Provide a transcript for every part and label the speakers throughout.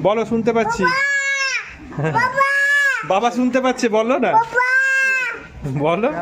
Speaker 1: বলো শুনতে পাচ্ছি। বাবা! শুনতে পাচ্ছে বলো না। বলো।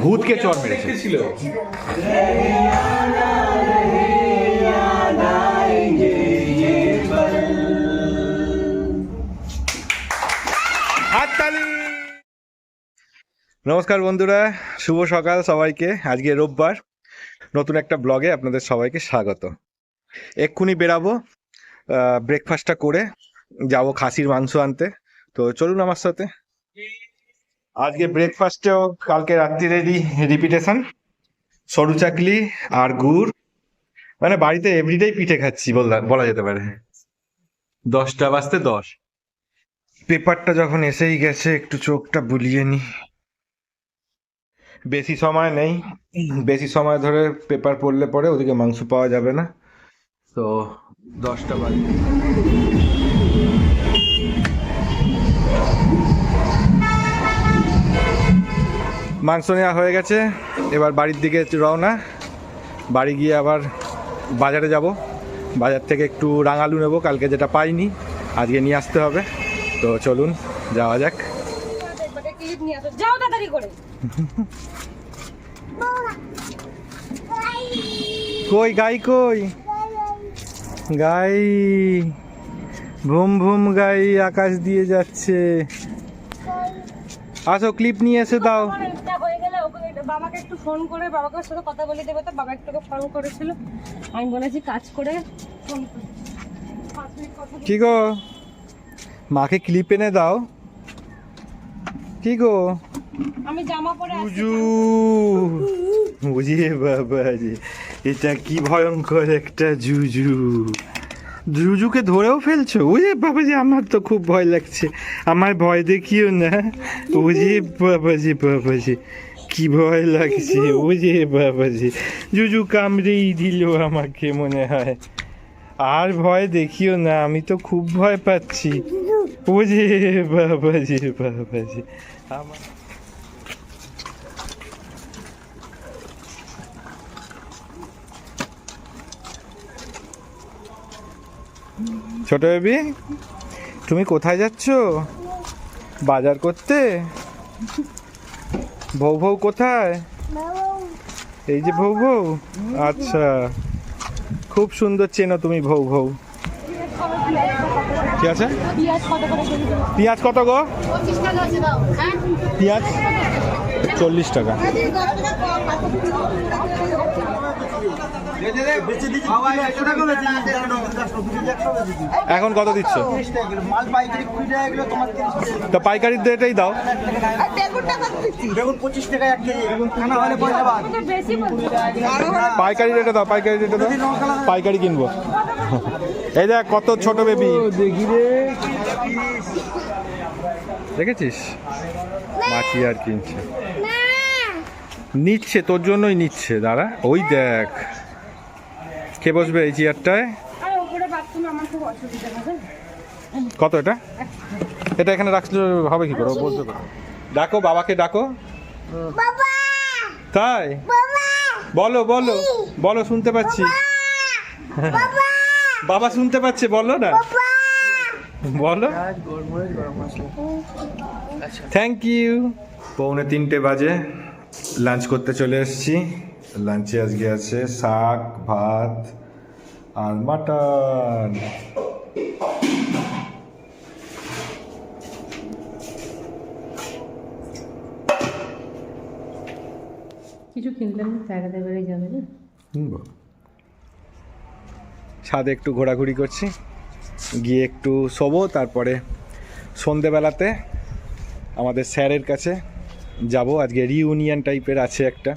Speaker 2: ভূতকে চড় মেরেছিলাম আমি
Speaker 3: হ্যাঁ
Speaker 1: নমস্কার বন্ধুরা শুভ সকাল সবাইকে। আজকে রোববার। নতুন একটা ব্লগে আপনাদের সবাইকে স্বাগত। এক্ষুনি বেরাবো ব্রেকফাস্টটা করে যাব খাসির মাংস আনতে। তো চলুন আমার সাথে। আজকে ব্রেকফাস্টেও কালকে রাত্রিরেরই রিপিটেশন সরু চাকলি আর গুড়। মানে বাড়িতে এভরিডেই পিঠে খাচ্ছি বলা যেতে পারে। দশটা বাজতে দশ। পেপারটা যখন এসেই গেছে, একটু চোখটা বুলিয়ে নি। বেশি সময় নেই। বেশি সময় ধরে পেপার পড়লে পরে ওদিকে মাংস পাওয়া যাবে না। তো দশটা বাজে। মাংস নেওয়া হয়ে গেছে এবার বাড়ির দিকে রওনা। বাড়ি গিয়ে আবার বাজারে যাব। বাজার থেকে একটু রাঙালু নেব কালকে যেটা পাইনি আজকে নিয়ে আসতে হবে। তো চলুন যাওয়া যাক। কই গাই কই? গাই ভুম ভুম গাই আকাশ দিয়ে যাচ্ছে। আসো ক্লিপ নিয়ে এসে দাও।
Speaker 4: বাবাকে একটু ফোন করে বাবাকে সাথে কথা বলে দেবে তো বাবা একটু ফোন করেছিল। আমি বলেছি কাজ করে ফোন
Speaker 1: কি গো? মাকে ক্লিপ এনে দাও। কি গো?
Speaker 4: আমি জামা পরে
Speaker 1: জুজু বুঝিয়ে বাবা রে এটা কি ভয়ঙ্কর একটা জুজু। জুজুকে ধরেও ফেলছো? ওরে বাবাজি আমার তো খুব ভয় লাগছে। আমার ভয় দেখিও না। ওরে বাবাজি বাবাজি কি ভয় লাগছে। ও ওরে বাবাজি জুজু কামড়েই দিল আমাকে মনে হয়। আর ভয় দেখিও না আমি তো খুব ভয় পাচ্ছি। ওরে বাবাজি বাবাজি আমার ছোট বেবি, তুমি কোথায় যাচ্ছ? বাজার করতে? ভৌ ভৌ কোথায়? এই যে ভৌ ভৌ আচ্ছা খুব সুন্দর চেনো তুমি ভৌ ভৌ ঠিক আছে?
Speaker 4: পিঁয়াজ কত
Speaker 1: গো? পেঁয়াজ চল্লিশ টাকা। এখন কত দিচ্ছ?
Speaker 5: পাইকারি।
Speaker 1: তো পাইকারির রেটেই দাও। পাইকারি রেটে দাও, পাইকারি রেটে দাও। পাইকারি কিনবো। এই দেখ, কত ছোট বেবি দেখেছিস? মাছি আর কিনছে। নিচ্ছে, তোর জন্যই নিচ্ছে, দাঁড়া। ওই দেখ। কে বসবে এই চেয়ারটায়?
Speaker 4: আর ওপরে বাথরুম আমার খুব অসুবিধা হবে।
Speaker 1: কত এটা? এটা এখানে রাখলে হবে কি করে? বলতে পারো ডাকো বাবাকে ডাকো। তাই? বলো বলো। বলো শুনতে পাচ্ছি। বাবা! শুনতে পাচ্ছে বলো না। বলো। থ্যাংক ইউ পৌনে তিনটে বাজে। লাঞ্চ করতে চলে এসেছি। লাঞ্চে আজকে আছে শাক ভাত আর মাটন।
Speaker 4: কিছু কিনলাম বেড়ে যাবে না?
Speaker 1: ছাদে একটু ঘোরাঘুরি করছি গিয়ে একটু শোবো তারপরে সন্ধেবেলাতে আমাদের স্যারের কাছে যাব। আজকে রিউনিয়ন টাইপের আছে একটা।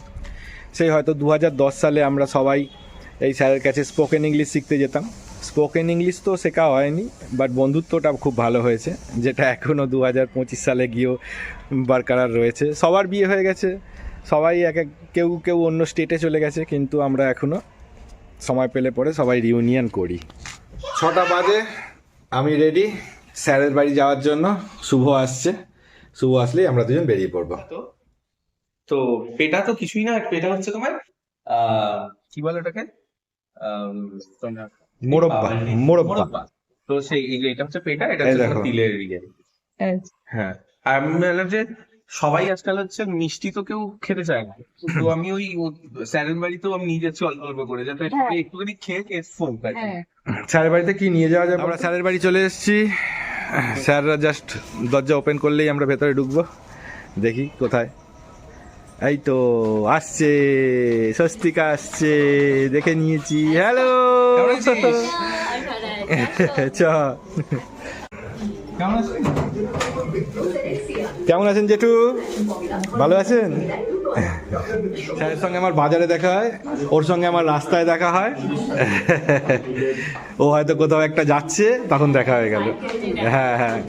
Speaker 1: সেই হয়তো দু হাজার দশ সালে আমরা সবাই এই স্যারের কাছে স্পোকেন ইংলিশ শিখতে যেতাম। স্পোকেন ইংলিশ তো শেখা হয়নি বাট বন্ধুত্বটা খুব ভালো হয়েছে, যেটা এখনও দু হাজার পঁচিশ সালে গিয়েও বারকরার রয়েছে। সবার বিয়ে হয়ে গেছে, সবাই এক এক কেউ কেউ অন্য স্টেটে চলে গেছে, কিন্তু আমরা এখনও সময় পেলে পরে সবাই রিউনিয়ন করি। ছটা বাজে, আমি রেডি স্যারের বাড়ি যাওয়ার জন্য। শুভ আসছে। শুভ আসলেই আমরা দুজন বেরিয়ে পড়ব।
Speaker 3: তো পেটা তো কিছুই না পেটা হচ্ছে তোমার আহ, কি বলে ওটাকে?
Speaker 1: মোরব্বা মোরব্বা।
Speaker 3: তো সেই এটা হচ্ছে পেটা এটা হচ্ছে তিলের ইয়ে। হ্যাঁ। আর আমি বললাম যে সবাই আজকাল হচ্ছে মিষ্টি তো কেউ খেতে চায় না। তো আমি ওই স্যারের বাড়িতেও আমি নিয়ে যাচ্ছি অল্প অল্প করে যাতে
Speaker 4: হ্যাঁ।
Speaker 3: একটুখানি খেয়ে খেয়ে ফোন পাই
Speaker 4: হ্যাঁ।
Speaker 1: স্যারের বাড়িতে কি নিয়ে যাওয়া যায় আমরা স্যারের বাড়ি চলে এসেছি। স্যাররা জাস্ট দরজা ওপেন করলেই আমরা ভেতরে ঢুকবো। দেখি কোথায়। এই তো আসছে স্বস্তিকা আসছে দেখে নিয়েছি। হ্যালো
Speaker 3: কেমন
Speaker 1: কেমন আছেন জেঠু? ভালো আছেন? স্যারের সঙ্গে আমার বাজারে দেখা হয় ওর সঙ্গে আমার রাস্তায় দেখা হয়। ও হয়তো কোথাও একটা যাচ্ছে তখন দেখা হয়ে গেল। হ্যাঁ হ্যাঁ।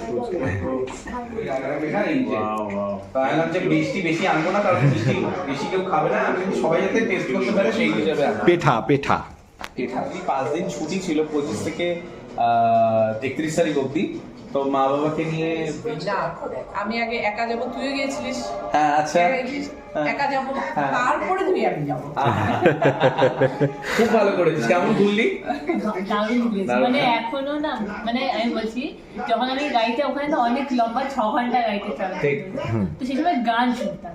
Speaker 3: ভাবলাম যে মিষ্টি বেশি আনব না কারণ মিষ্টি বেশি কেউ খাবে না আমি সবাই যাতে টেস্ট করতে পারে সেই হিসাবে
Speaker 1: পেঠা পেঠা।
Speaker 3: পেঠা। পাঁচ দিন ছুটি ছিল পঁচিশ থেকে তেত্রিশ তারিখ অবধি। তো মা বাবাকে নিয়ে
Speaker 6: না আমি আগে একা যাব তুইও গিয়েছিলিস।
Speaker 3: হ্যাঁ আচ্ছা।
Speaker 6: একা একা যাব
Speaker 3: হ্যাঁ।
Speaker 6: তারপরে তুই আমি যাব।
Speaker 3: খুব ভালো করেছিস। কেমন ঘুরলি?
Speaker 7: মানে
Speaker 3: হ্যাঁ।
Speaker 7: এখনও না মানে আমি বলছি যখন আমি গাড়িতে ওখানে তো অনেক লম্বা ছ ঘণ্টা গাড়িতে চালাতাম তো সেই সময় গান শুনতাম।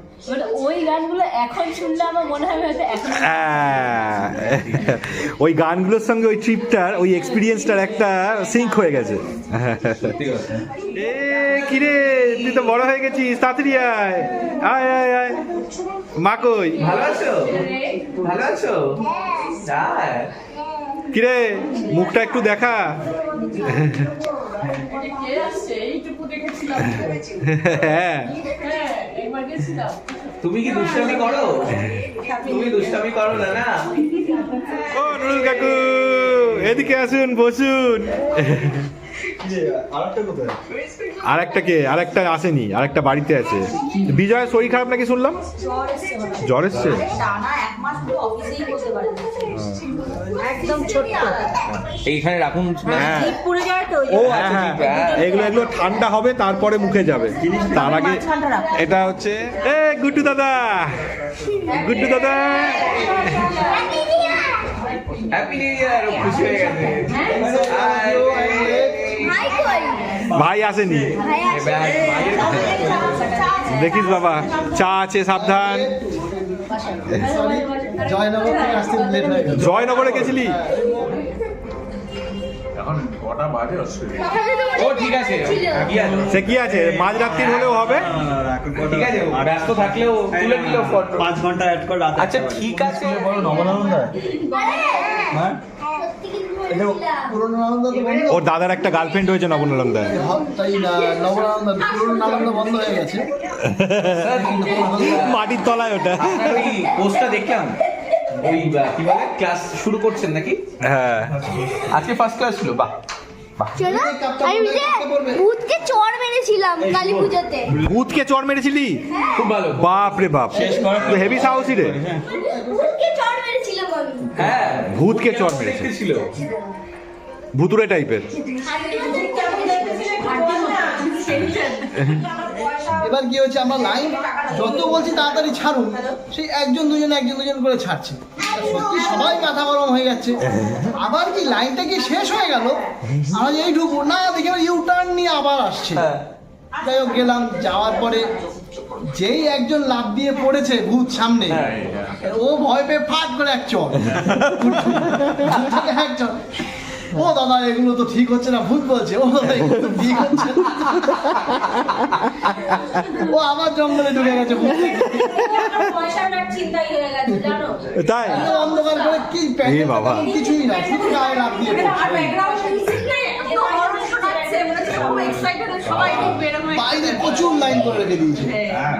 Speaker 7: ওই গানগুলো এখন শুনলে আমার মনে হয় হয়তো এখন
Speaker 1: ওই গানগুলোর সঙ্গে ওই ট্রিপটার ওই এক্সপিরিয়েন্সটার একটা সিঙ্ক হয়ে গেছে। এ কিরে তুই তো বড় হয়ে গেছিস তাড়াতাড়ি আয়। আয় আয় আয়। মা কই?
Speaker 3: ভালো আছো? ভালো আছো? হ্যাঁ
Speaker 1: কিরে মুখটা একটু দেখা। হ্যাঁ।
Speaker 3: তুমি কি দুষ্টামি করো? তুমি দুষ্টামি করো না না
Speaker 1: ও নুরুল কাকু এদিকে আসুন বসুন। আর একটা কে? আর একটা আসেনি আর একটা বাড়িতে আছে। বিজয়ের শরীর খারাপ নাকি শুনলাম? জ্বর এসছে
Speaker 4: একদম ছোট্ট।
Speaker 3: এইখানে রাখুন
Speaker 1: হ্যাঁ।
Speaker 4: পুড়ে যায় তো
Speaker 3: ও
Speaker 1: হ্যাঁ
Speaker 3: আচ্ছা
Speaker 1: হ্যাঁ
Speaker 3: ঠিক আছে।
Speaker 1: এগুলো এগুলো ঠান্ডা হবে তারপরে মুখে যাবে। তার আগে এটা হচ্ছে এ গুড্ডু দাদা। গুড্ডু দাদা।
Speaker 3: হ্যাপি নিউ ইয়ার খুশি হয়ে গেছে।
Speaker 2: ভাই
Speaker 1: আসেনি। দেখিস বাবা চা আছে সাবধান।
Speaker 5: জয়নগরে থেকে হয়ে
Speaker 1: গেছিলি
Speaker 3: ও ঠিক আছে। কি আছে?
Speaker 1: সে কি আছে? মাঝরাত্রির হলেও হবে?
Speaker 3: ঠিক আছে ব্যস্ত থাকলেও তুলে ফটো।
Speaker 5: পাঁচ ঘণ্টা অ্যাড করে রাতে
Speaker 3: আচ্ছা ঠিক আছে।
Speaker 5: নবনানন্দা হ্যাঁ।
Speaker 1: ওর দাদার একটা গার্লফ্রেন্ড
Speaker 5: হ- নবনানন্দা বন্ধ হয়ে গেছে।
Speaker 1: মাটির তলায় ওটা।
Speaker 3: পোস্টটা দেখলাম ওই কি বলে? ক্লাস শুরু করছেন নাকি?
Speaker 1: হ্যাঁ।
Speaker 3: আজকে ফার্স্ট ক্লাস ছিল বাহ।
Speaker 2: ভূতকে চড় মেরেছিলাম কালী পুজোতে।
Speaker 1: ভূতকে চর মেরেছিলি?
Speaker 3: খুব ভালো
Speaker 1: বাপ। রে বাপ হেভি সাহসী রে।
Speaker 2: ভূতকে চড় মেরেছিলাম আমি।
Speaker 3: হ্যাঁ
Speaker 1: ভূতকে
Speaker 3: ছিল
Speaker 1: ভুতুরে টাইপের।
Speaker 5: এবার কি হচ্ছে আমরা লাইন যত বলছি তাড়াতাড়ি ছাড়ুন সেই একজন দুজন একজন দুজন করে ছাড়ছে। সত্যি সবাই মাথা গরম হয়ে যাচ্ছে। আবার কি লাইনটা কি শেষ হয়ে গেল? আমরা এই ঢুকবো না দেখে ইউ টার্ন নিয়ে আবার আসছে। যাই হোক গেলাম যাওয়ার পরে যেই একজন লাভ দিয়ে পড়েছে ভূত সামনে ও ভয় পেয়ে ফাট করে এক চল এক চল ও দাদা এগুলো তো ঠিক হচ্ছে না ভূত বলছে। ও দাদা এগুলো তো ঠিক হচ্ছে ও আবার জঙ্গলে ঢুকে গেছে
Speaker 2: হয়ে
Speaker 1: তাই?
Speaker 5: অন্ধকার করে কি প্যাকেট
Speaker 1: বাবা।
Speaker 5: কিছুই না শুধু গায়ে লাভ দিয়ে
Speaker 6: হয়ে
Speaker 5: বাইরে প্রচুর লাইন করে রেখে দিয়েছে।
Speaker 3: হ্যাঁ।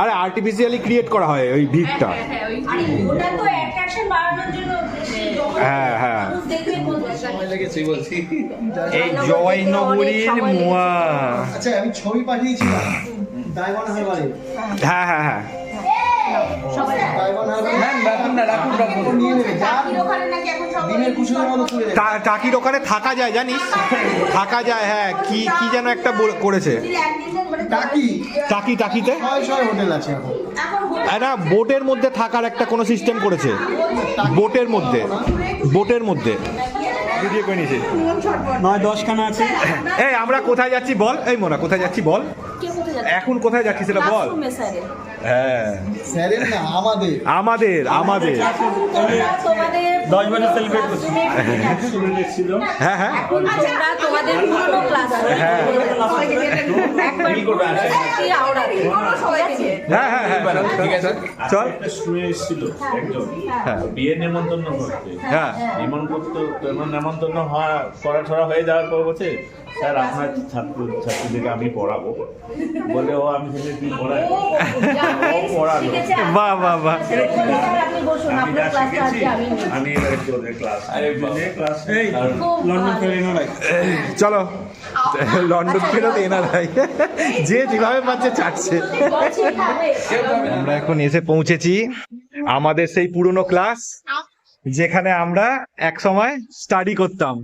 Speaker 1: আরে আর্টিফিশিয়ালি ক্রিয়েট করা হয় ওই ভিড়টা।
Speaker 6: হ্যাঁ
Speaker 2: আরে ওটা তো
Speaker 1: হ্যাঁ, হ্যাঁ।
Speaker 2: মানুষ
Speaker 3: সময় লেগেছে বলছি
Speaker 1: এই জয়নগরীর মোয়া।
Speaker 5: আচ্ছা আমি ছবি পাঠিয়েছিলাম।
Speaker 1: হ্যাঁ হ্যাঁ হ্যাঁ।
Speaker 5: নেবে যা
Speaker 2: ওখানে
Speaker 1: থাকা যায় জানিস? থাকা যায় হ্যাঁ কি কি যেন একটা করেছে।
Speaker 5: টাকি।
Speaker 1: টাকি টাকিতে?
Speaker 5: হোটেল আছে এখন।
Speaker 2: এখন
Speaker 1: একটা বোটের মধ্যে থাকার একটা কোনো সিস্টেম করেছে। বোটের মধ্যে। বোটের মধ্যে। ভিডিও করে নিয়েছে।
Speaker 8: নয় দশখানা আছে।
Speaker 1: এই আমরা কোথায় যাচ্ছি বল? এই মোনা কোথায় যাচ্ছি বল? এখন কোথায় যাচ্ছি সেটা বল। হ্যাঁ।
Speaker 5: আমাদের।
Speaker 1: আমাদের আমাদের।
Speaker 8: দশ বছর সেলিব্রেট করছি।
Speaker 1: হ্যাঁ। হ্যাঁ
Speaker 4: তোমাদের পুরনো ক্লাস
Speaker 1: হ্যাঁ। হ্যাঁ হ্যাঁ। হ্যাঁ
Speaker 3: ঠিক আছে।
Speaker 1: চল।
Speaker 9: একজন।
Speaker 1: হ্যাঁ।
Speaker 9: বিয়ের নেমন্তন্ন করতে
Speaker 1: হ্যাঁ।
Speaker 9: নেমন্তন্ন নেমন্তন্ন হওয়া করা ছড়া হয়ে যাওয়ার পর বলছে স্যার আপনার ছাত্র ছাত্রীদেরকে আমি পড়াবো। বলে ও আমি সেটা তুই পড়াই ও পড়ালো।
Speaker 1: বাহ বাহ বাহ।
Speaker 9: আমি যা শিখেছি আমি এবার তোদের ক্লাস ক্লাস
Speaker 8: লন্ডন
Speaker 1: চলো লন্ডন ফেরত এনারাই যে যেভাবে পাচ্ছে চাটছে আমরা এখন এসে পৌঁছেছি আমাদের সেই পুরনো ক্লাস যেখানে আমরা এক সময় স্টাডি করতাম।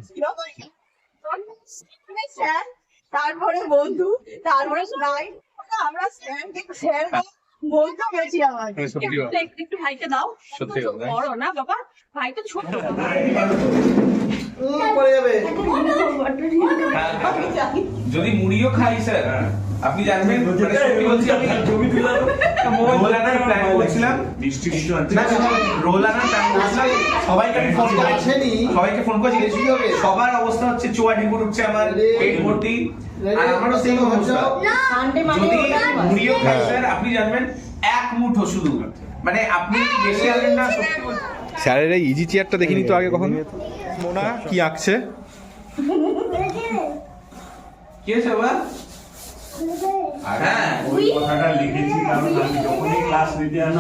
Speaker 6: তারপরে বন্ধু তারপরে নাই আমরা স্যার স্যার বন্ধু গেছি আমার একটু একটু ভাইকে দাও।
Speaker 3: সত্যি
Speaker 6: বড় না বাবা। ভাই তো ছোট।
Speaker 5: উম, পড়ে যাবে।
Speaker 3: যদি মুড়িও খাই স্যার আপনি জানবেন মানে আনার প্ল্যান করছিলাম।
Speaker 9: মিষ্টি কিছু
Speaker 3: না রোল আনার প্ল্যান করছিলাম। সবাইকে আমি ফোন করেছি। সবাইকে ফোন হবে। সবার অবস্থা হচ্ছে চোয়াটি উঠছে আমার পেট ভর্তি। আর আমারও সেই অবস্থা। যদি মুড়িও খাই স্যার আপনি জানবেন এক মুঠো শুধু। মানে আপনি বেশি আনবেন না সত্যি
Speaker 1: স্যারের এই ইজি চেয়ারটা দেখিনি তো আগে কখন? মোনা কি আঁকছে?
Speaker 3: কি হয়েছে বাবা হ্যাঁ।
Speaker 9: ওই কথাটা লিখেছি কারণ আমি যখনই ক্লাস নিতে আসি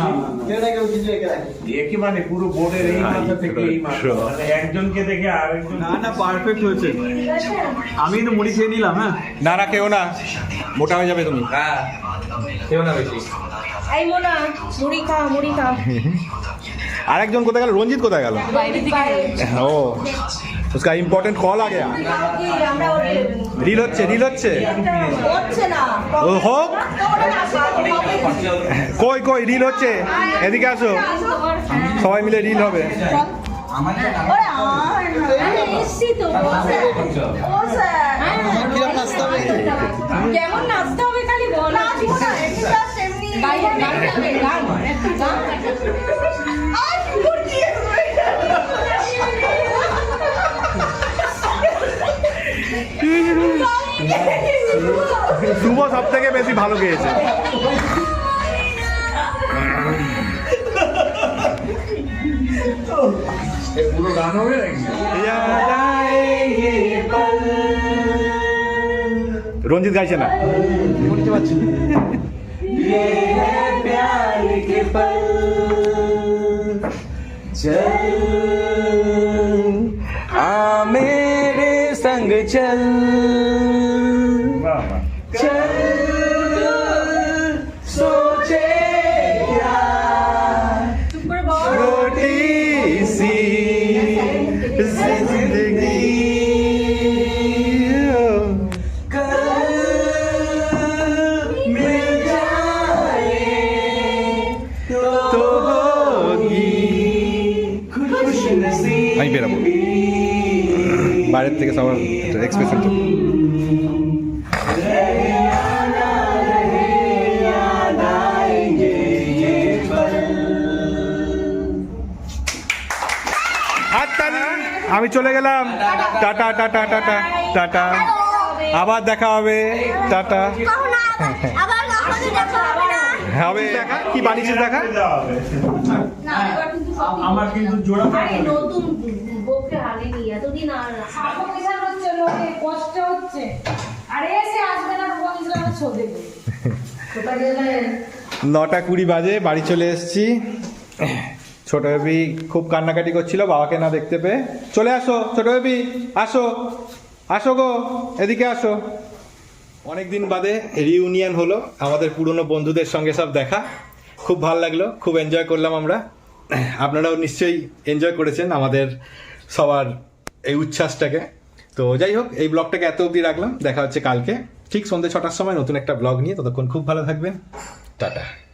Speaker 9: মানে পুরো বোর্ডের এই মাথা থেকে এই মাথা। মানে একজনকে দেখে আরেকজন
Speaker 8: না না পারফেক্ট হয়েছে। আমি কিন্তু মুড়ি খেয়ে নিলাম হ্যাঁ।
Speaker 1: না না কেউ না। মোটা হয়ে যাবে তুমি।
Speaker 3: হ্যাঁ। কেউ না বেশি।
Speaker 4: এই মোনা মুড়ি খা মুড়ি খা।
Speaker 1: আরেকজন কোথায় গেল? রঞ্জিত কোথায় গেল? ও। उसका इम्पोर्टेंट कॉल आ गया
Speaker 4: আমরা
Speaker 1: রিল হচ্ছে রিল হচ্ছে
Speaker 4: হচ্ছে না
Speaker 1: ও হোক কই কই রিল হচ্ছে এদিকে আসো সবাই মিলে রিল হবে
Speaker 4: এসছি তো ও স্যার
Speaker 5: কিরম নাচতে হবে
Speaker 4: কেমন নাচতে হবে খালি বল
Speaker 1: শুভ সব থেকে বেশি ভালো গেয়েছে
Speaker 9: পুরো গান হবে নাকি
Speaker 1: রঞ্জিত গাইছে না
Speaker 3: मेरे संग चल
Speaker 1: থেকে সবার এক্সপ্রেশন আমি চলে গেলাম। টাটা টাটা টাটা টাটা আবার দেখা হবে। টাটা।
Speaker 2: হবে।
Speaker 1: দেখা কি বানিয়েছিস দেখা?
Speaker 9: আমার কিন্তু জোড়া
Speaker 4: নতুন বউকে
Speaker 1: নটা কুড়ি বাজে, বাড়ি চলে এসেছি। ছোট বেবি খুব কান্নাকাটি করছিল, বাবাকে না দেখতে পেয়ে। চলে আসো, ছোট বেবি, আসো আসো গো, এদিকে আসো। অনেক দিন বাদে রিউনিয়ন হলো, আমাদের পুরনো বন্ধুদের সঙ্গে সব দেখা। খুব ভালো লাগল, খুব এনজয় করলাম আমরা। আপনারাও নিশ্চয়ই এনজয় করেছেন আমাদের সবার এই উচ্ছ্বাসটাকে। তো যাই হোক, এই ব্লগটাকে এত অবধি রাখলাম। দেখা হচ্ছে কালকে। ঠিক সন্ধ্যে ছটার সময় নতুন একটা ব্লগ নিয়ে। ততক্ষণ খুব ভালো থাকবেন। টাটা।